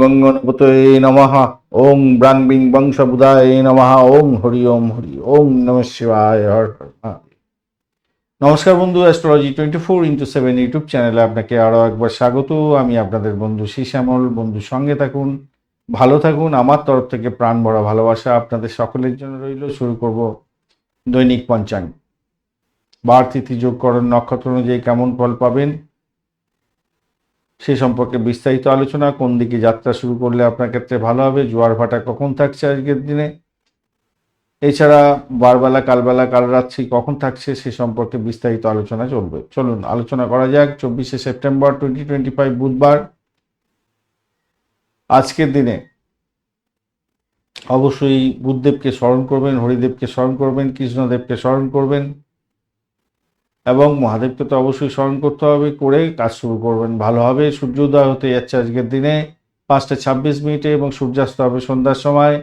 গঙ্গনপতয়ে নমঃ। ওং ব্রাং বিং বংশবুদায় নমঃ। ওং হরি ওম হরি ওং নম শিবায় হর হর নমস্কার বন্ধু astrology twenty four into seven YouTube চ্যানেলে আপনাকে আরও একবার স্বাগত। আমি আপনাদের বন্ধু শ্যামল বন্ধু, সঙ্গে থাকুন, ভালো থাকুন। আমার তরফ থেকে প্রাণ ভরা ভালোবাসা আপনাদের সকলের জন্য রইল। শুরু করব দৈনিক পঞ্চাঙ্গ। বার তিথি যোগকরণ নক্ষত্র অনুযায়ী কেমন ফল পাবেন? সে সম্পর্কে বিস্তারিত আলোচনা, কোন দিকে যাত্রা শুরু করলে আপনার ক্ষেত্রে ভালো হবে, জোয়ার ভাটা কখন থাকছে আজকের দিনে? এছাড়া বারবেলা, কালবেলা কাল রাত্রি কখন থাকছে সে সম্পর্কে বিস্তারিত আলোচনা চলবে। চলুন, আলোচনা করা যাক। চব্বিশে সেপ্টেম্বর টোয়েন্টি টোয়েন্টি ফাইভ বুধবার। আজকের দিনে অবশ্যই বুদ্ধদেবকে স্মরণ করবেন, হরিদেবকে স্মরণ করবেন, কৃষ্ণদেবকে স্মরণ করবেন। এবং মহাদেবকে তো অবশ্যই স্মরণ করতে হবে, করে কাজ শুরু করবেন। ভালোভাবে সূর্যোদয় হতে যাচ্ছে আজকের দিনে, পাঁচটা ছাব্বিশ মিনিটে এবং সূর্যাস্ত হবে সন্ধ্যার সময়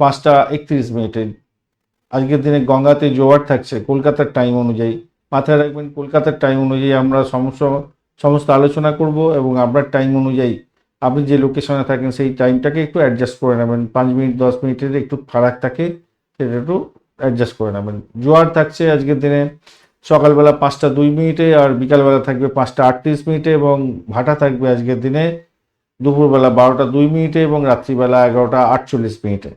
পাঁচটা একত্রিশ মিনিটে। আজকের দিনে গঙ্গাতে জোয়ার থাকছে, কলকাতার টাইম অনুযায়ী। মাথায় রাখবেন, কলকাতার টাইম অনুযায়ী আমরা সমস্ত সমস্ত আলোচনা করব এবং আপনার টাইম অনুযায়ী আপনি যে লোকেশনে থাকেন সেই টাইমটাকে একটু অ্যাডজাস্ট করে নেবেন। পাঁচ মিনিট, দশ মিনিটের একটু ফারাক থাকে, সেটা একটু অ্যাডজাস্ট করে নেবেন। জোয়ার থাকছে আজকের দিনে, সকালবেলা পাঁচটা দুই মিনিটে আর বিকালবেলা থাকবে পাঁচটা আটত্রিশ মিনিটে এবং ভাটা থাকবে আজকের দিনে দুপুরবেলা বারোটা দুই মিনিটে এবং রাত্রিবেলা এগারোটা আটচল্লিশ মিনিটে।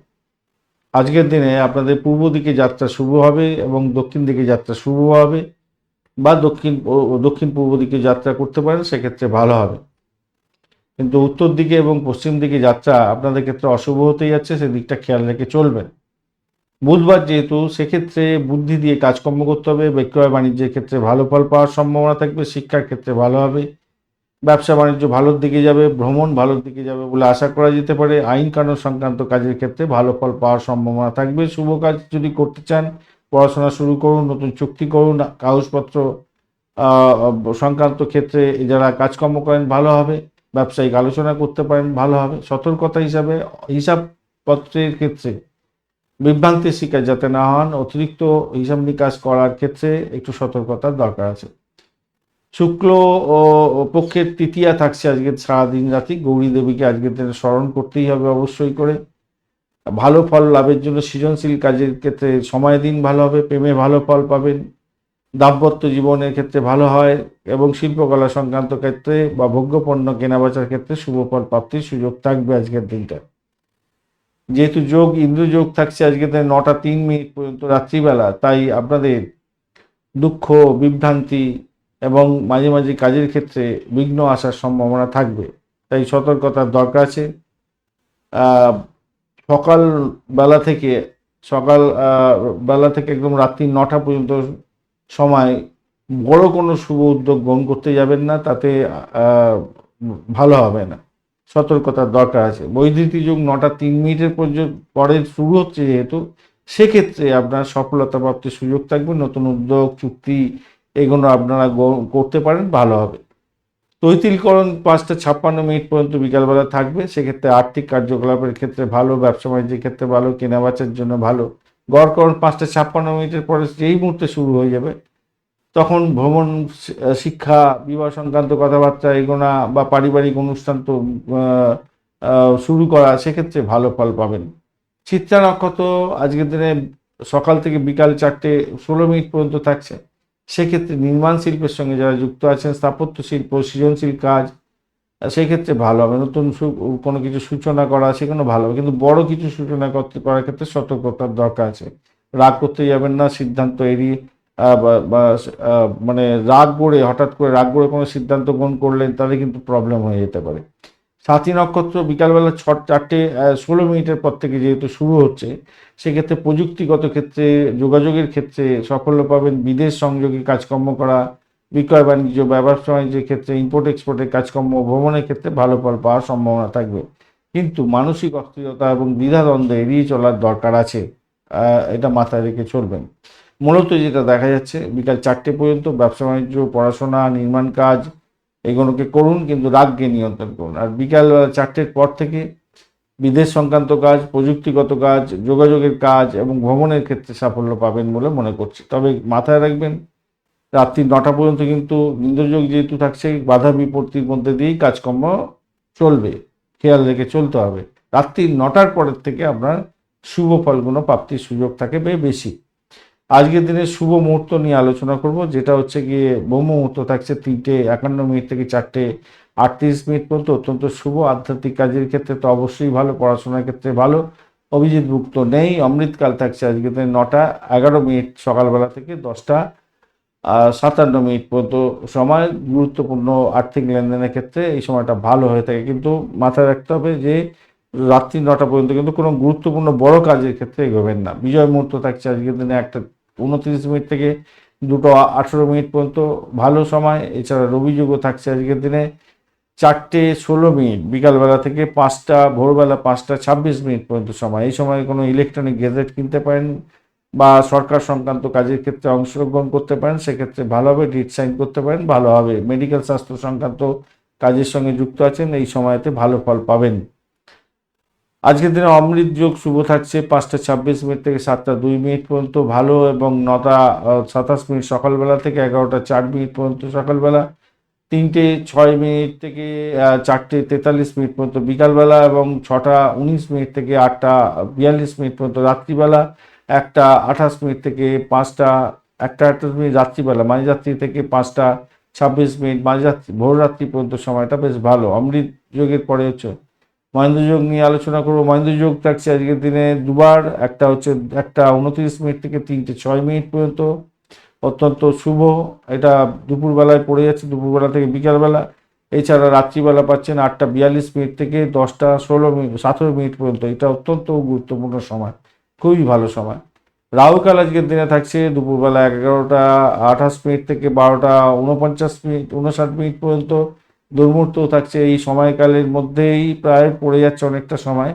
আজকের দিনে আপনাদের পূর্ব দিকে যাত্রা শুরু হবে এবং দক্ষিণ দিকে যাত্রা শুরু হবে বা দক্ষিণ দক্ষিণ পূর্ব দিকে যাত্রা করতে পারেন, সেক্ষেত্রে ভালো হবে। কিন্তু উত্তর দিকে এবং পশ্চিম দিকে যাত্রা আপনাদের ক্ষেত্রে অশুভ হতেই যাচ্ছে, সেদিকটা খেয়াল রেখে চলবেন। বুধবার যেহেতু, সেক্ষেত্রে বুদ্ধি দিয়ে কাজকর্ম করতে হবে, বিক্রয় বাণিজ্যের ক্ষেত্রে ভালো ফল পাওয়ার সম্ভাবনা থাকবে, শিক্ষার ক্ষেত্রে ভালো হবে, ব্যবসা বাণিজ্য ভালোর দিকে যাবে, ভ্রমণ ভালোর দিকে যাবে বলে আশা করা যেতে পারে, আইন কানুন সংক্রান্ত কাজের ক্ষেত্রে ভালো ফল পাওয়ার সম্ভাবনা থাকবে, শুভ কাজ যদি করতে চান, পড়াশোনা শুরু করুন, নতুন চুক্তি করুন, কাগজপত্র সংক্রান্ত ক্ষেত্রে যারা কাজকর্ম করেন ভালো হবে, ব্যবসায়িক আলোচনা করতে পারেন ভালো হবে, সতর্কতা হিসাবে হিসাবপত্রের ক্ষেত্রে বিভ্রান্তির শিকার যাতে না হন, অতিরিক্ত হিসাব নিকাশ করার ক্ষেত্রে একটু সতর্কতার দরকার আছে। শুক্ল ও পক্ষের তৃতীয়া থাকছে আজকে সারাদিন রাতি। গৌরী দেবীকে আজকের দিনে স্মরণ করতেই হবে অবশ্যই করে। ভালো ফল লাভের জন্য সৃজনশীল কাজের ক্ষেত্রে সময় দিন ভালো হবে, প্রেমে ভালো ফল পাবেন। দাম্পত্য জীবনের ক্ষেত্রে ভালো হয় এবং শিল্পকলা সংক্রান্ত ক্ষেত্রে বা ভোগ্যপণ্য কেনাবেচার ক্ষেত্রে শুভ ফল প্রাপ্তির সুযোগ থাকবে আজকের দিনটা। যেহেতু যোগ, ইন্দ্রযোগ থাকছে আজকে দিনে নটা তিন মিনিট পর্যন্ত রাত্রিবেলা, তাই আপনাদের দুঃখ, বিভ্রান্তি এবং মাঝে মাঝে কাজের ক্ষেত্রে বিঘ্ন আসার সম্ভাবনা থাকবে। তাই সতর্কতার দরকার আছে। সকাল বেলা থেকে, সকাল বেলা থেকে একদম রাত্রি নটা পর্যন্ত সময় বড় কোনো শুভ উদ্যোগ গ্রহণ করতে যাবেন না, তাতে ভালো হবে না। সতর্কতার দরকার আছে। বৈদ্যুতি যুগ নটা তিন মিনিটের পর্যন্ত পরে শুরু হচ্ছে যেহেতু, সেক্ষেত্রে আপনার সফলতা প্রাপ্তির সুযোগ থাকবে, নতুন উদ্যোগ, চুক্তি, এগুলো আপনারা করতে পারেন, ভালো হবে। তৈতিলকরণ পাঁচটা ছাপ্পান্ন মিনিট পর্যন্ত বিকালবেলা থাকবে, সেক্ষেত্রে আর্থিক কার্যকলাপের ক্ষেত্রে ভালো, ব্যবসা বাণিজ্যের ক্ষেত্রে ভালো, কেনাবেচার জন্য ভালো। গড়করণ পাঁচটা ছাপ্পান্ন মিনিটের পরে যেই মুহূর্তে শুরু হয়ে যাবে তখন ভ্রমণ শিক্ষা, বিবাহ সংক্রান্ত কথাবার্তা, এগোনা বা পারিবারিক অনুষ্ঠান তো শুরু করা সেক্ষেত্রে ভালো ফল পাবেন। চিত্রা নক্ষত্র আজকের দিনে সকাল থেকে বিকাল চারটে ষোলো মিনিট পর্যন্ত থাকছে। সেক্ষেত্রে নির্মাণ শিল্পের সঙ্গে যারা যুক্ত আছেন, স্থাপত্য শিল্প, সৃজনশীল কাজ সেক্ষেত্রে ভালো হবে। নতুন কোনো কিছু সূচনা করা সেগুলো ভালো হবে। কিন্তু বড় কিছু সূচনা করতে করার ক্ষেত্রে সতর্কতার দরকার আছে। রাগ করতে যাবেন না, সিদ্ধান্ত এড়িয়ে মানে রাগ করে, হঠাৎ করে রাগ করে কোনো সিদ্ধান্ত গ্রহণ করলেন, তাহলে কিন্তু প্রবলেম হয়ে যেতে পারে। সাথী নক্ষত্র বিকালবেলা ছ চারটে ষোলো মিনিটের পর থেকে যেহেতু শুরু হচ্ছে, সেক্ষেত্রে প্রযুক্তিগত ক্ষেত্রে, যোগাযোগের ক্ষেত্রে সাফল্য পাবেন, বিদেশ সংযোগে কাজকর্ম করা, বিক্রয় বাণিজ্য, ব্যবসা বাণিজ্যের ক্ষেত্রে ইম্পোর্ট এক্সপোর্টের কাজকর্ম, ভ্রমণের ক্ষেত্রে ভালো ফল পাওয়ার সম্ভাবনা থাকবে। কিন্তু মানসিক অস্থিরতা এবং দ্বিধাদ্বন্দ্ব এড়িয়ে চলার দরকার আছে এটা মাথায় রেখে চলবেন। মূলত যেটা দেখা যাচ্ছে, বিকাল চারটে পর্যন্ত ব্যবসা বাণিজ্য, পড়াশোনা, নির্মাণ কাজ এগুলোকে করুন, কিন্তু রাগকে নিয়ন্ত্রণ করুন। আর বিকালবেলা চারটের পর থেকে বিদেশ সংক্রান্ত কাজ, প্রযুক্তিগত কাজ, যোগাযোগের কাজ এবং ভ্রমণের ক্ষেত্রে সাফল্য পাবেন বলে মনে করছি। তবে মাথায় রাখবেন, রাত্রি নটা পর্যন্ত কিন্তু ইন্দ্রযোগ যেহেতু থাকছে, বাধা বিপত্তির মধ্যে দিয়েই কাজকর্ম চলবে, খেয়াল রেখে চলতে হবে। রাত্রি নটার পরের থেকে আপনার শুভ ফলগুলো, প্রাপ্তির সুযোগ থাকে বেশি। আজকের দিনে শুভ মুহূর্ত নিয়ে আলোচনা করব, যেটা হচ্ছে গিয়ে ব্রহ্ম মুহূর্ত থাকছে তিনটে একান্ন মিনিট থেকে চারটে আটত্রিশ মিনিট পর্যন্ত, অত্যন্ত শুভ আধ্যাত্মিক কাজের ক্ষেত্রে তো অবশ্যই ভালো, পড়াশোনার ক্ষেত্রে ভালো। অভিজিৎ মুক্ত নেই, অমৃতকাল থাকছে আজকের দিনে নটা, এগারো মিনিট সকালবেলা থেকে দশটা সাতান্ন মিনিট পর্যন্ত সময়, গুরুত্বপূর্ণ আর্থিক লেনদেনের ক্ষেত্রে এই সময়টা ভালো হয়ে থাকে। কিন্তু মাথায় রাখতে হবে যে রাত্রি নটা পর্যন্ত কিন্তু কোনো গুরুত্বপূর্ণ বড় কাজের ক্ষেত্রে এগোবেন না। বিজয় মুহূর্ত থাকছে আজকের দিনে একটা উনত্রিশ মিনিট থেকে দুটো আঠেরো মিনিট পর্যন্ত ভালো সময়। এছাড়া রবিযোগও থাকছে আজকের দিনে চারটে ষোলো মিনিট, বিকালবেলা থেকে পাঁচটা, ভোরবেলা পাঁচটা ছাব্বিশ মিনিট পর্যন্ত সময়। এই সময় কোনো ইলেকট্রনিক গেজেট কিনতে পারেন বা সরকার সংক্রান্ত কাজের ক্ষেত্রে অংশগ্রহণ করতে পারেন, সেক্ষেত্রে ভালোভাবে ডিট সাইন করতে পারেন, ভালো হবে। মেডিকেল স্বাস্থ্য সংক্রান্ত কাজের সঙ্গে যুক্ত আছেন, এই সময়তে ভালো ফল পাবেন। আজকের দিনে অমৃত যোগ শুভ থাকছে পাঁচটা ছাব্বিশ মিনিট থেকে সাতটা দুই মিনিট পর্যন্ত। ভালো এবং নটা সাতাশ মিনিট সকালবেলা থেকে এগারোটা চার মিনিট পর্যন্ত সকালবেলা। তিনটে ছয় মিনিট থেকে চারটে তেতাল্লিশ মিনিট পর্যন্ত বিকালবেলা এবং ছটা উনিশ মিনিট থেকে আটটা বিয়াল্লিশ মিনিট পর্যন্ত রাত্রিবেলা। একটা আঠাশ মিনিট থেকে পাঁচটা, একটা আঠাশ মিনিট রাত্রিবেলা, মাঝরাত্রি থেকে পাঁচটা ছাব্বিশ মিনিট মাঝরাত্রি, ভোররাত্রি পর্যন্ত সময়টা বেশ ভালো। অমৃত যোগের পরে হচ্ছে মহেন্দ্র যোগ নিয়ে আলোচনা করব। মহেন্দ্র যোগ থাকছে আজকের দিনে দুবার। একটা হচ্ছে, একটা উনত্রিশ মিনিট থেকে তিনটে ছয় মিনিট পর্যন্ত। অত্যন্ত শুভ। এটা দুপুরবেলায় পড়ে যাচ্ছে, দুপুরবেলা থেকে বিকালবেলা। এছাড়া রাত্রিবেলা পাচ্ছেন আটটা বিয়াল্লিশ মিনিট থেকে দশটা ষোলো মিনিট, সতেরো মিনিট পর্যন্ত। এটা অত্যন্ত গুরুত্বপূর্ণ সময়, খুবই ভালো সময়। রাহুকাল আজকের দিনে থাকছে দুপুরবেলা এগারোটা আঠাশ মিনিট থেকে বারোটা উনপঞ্চাশ মিনিট, উনষাট মিনিট পর্যন্ত। দুর্মুহূর্ত থাকছে এই সময়কালের মধ্যেই প্রায় পড়ে যাচ্ছে অনেকটা সময়।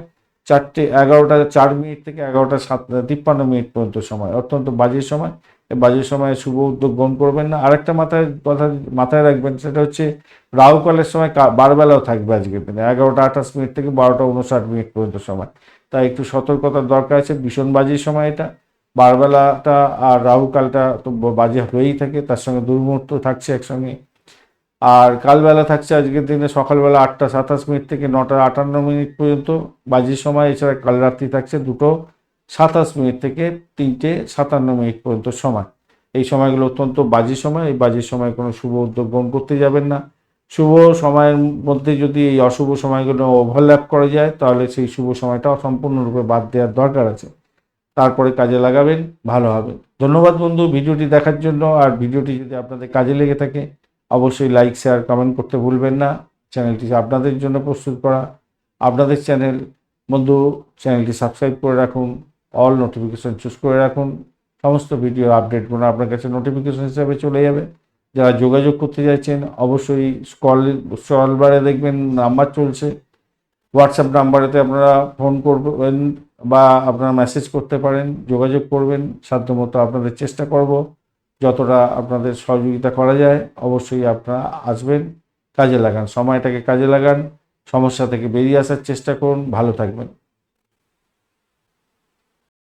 চারটে এগারোটা, চার মিনিট থেকে এগারোটা সাত তিপ্পান্ন মিনিট পর্যন্ত সময়। অত্যন্ত বাজে সময়। বাজে সময়ে শুভ উদ্যোগ গ্রহণ করবেন না। আরেকটা মাথায় কথা মাথায় রাখবেন, সেটা হচ্ছে রাহুকালের সময় বারবেলাও থাকবে আজকের দিনে। এগারোটা আঠাশ মিনিট থেকে বারোটা উনষাট মিনিট পর্যন্ত সময়। তাই একটু সতর্কতার দরকার আছে। ভীষণ বাজে সময় এটা। বারবেলাটা আর রাহুকালটা তো বাজে হয়েই থাকে। তার সঙ্গে দুর্মুহূর্ত থাকছে একসঙ্গে। আর কালবেলা থাকছে আজকের দিনে সকালবেলা আটটা সাতাশ মিনিট থেকে নটা আটান্ন মিনিট পর্যন্ত। বাজির সময় এছাড়া কাল রাত্রি থাকছে দুটো সাতাশ মিনিট থেকে তিনটে সাতান্ন মিনিট পর্যন্ত সময়। এই সময়গুলো অত্যন্ত বাজি সময়। এই বাজির সময় কোনো শুভ উদ্যোগ গ্রহণ করতে যাবেন না। শুভ সময়ের মধ্যে যদি এই অশুভ সময়গুলো ওভারল্যাপ করা যায়, তাহলে সেই শুভ সময়টা সম্পূর্ণরূপে বাদ দেওয়ার দরকার আছে। তারপরে কাজে লাগাবেন, ভালো হবে ধন্যবাদ বন্ধু ভিডিওটি দেখার জন্য। আর ভিডিওটি যদি আপনাদের কাজে লেগে থাকে অবশ্যই লাইক শেয়ার কমেন্ট করতে ভুলবেন না। চ্যানেলটি আপনাদের জন্য প্রস্তুত করা। আপনাদের চ্যানেল বন্ধু চ্যানেলটি সাবস্ক্রাইব করে রাখুন। অল নোটিফিকেশন চুজ করে রাখুন। সমস্ত ভিডিও আপডেটগুলো আপনার কাছে নোটিফিকেশন হিসাবে চলে যাবে। যারা যোগাযোগ করতে চাইছেন, অবশ্যই স্কল স্কল দেখবেন নাম্বার চলছে। হোয়াটসঅ্যাপ নাম্বারেতে আপনারা ফোন করবেন বা আপনারা মেসেজ করতে পারেন, যোগাযোগ করবেন। সাধ্যমতো আপনাদের চেষ্টা করব। যতটা আপনাদের সহযোগিতা করা যায়, অবশ্যই আপনারা আসবেন, কাজে লাগান। সময়টাকে কাজে লাগান, সমস্যা থেকে বেরিয়ে আসার চেষ্টা করুন, ভালো থাকবেন।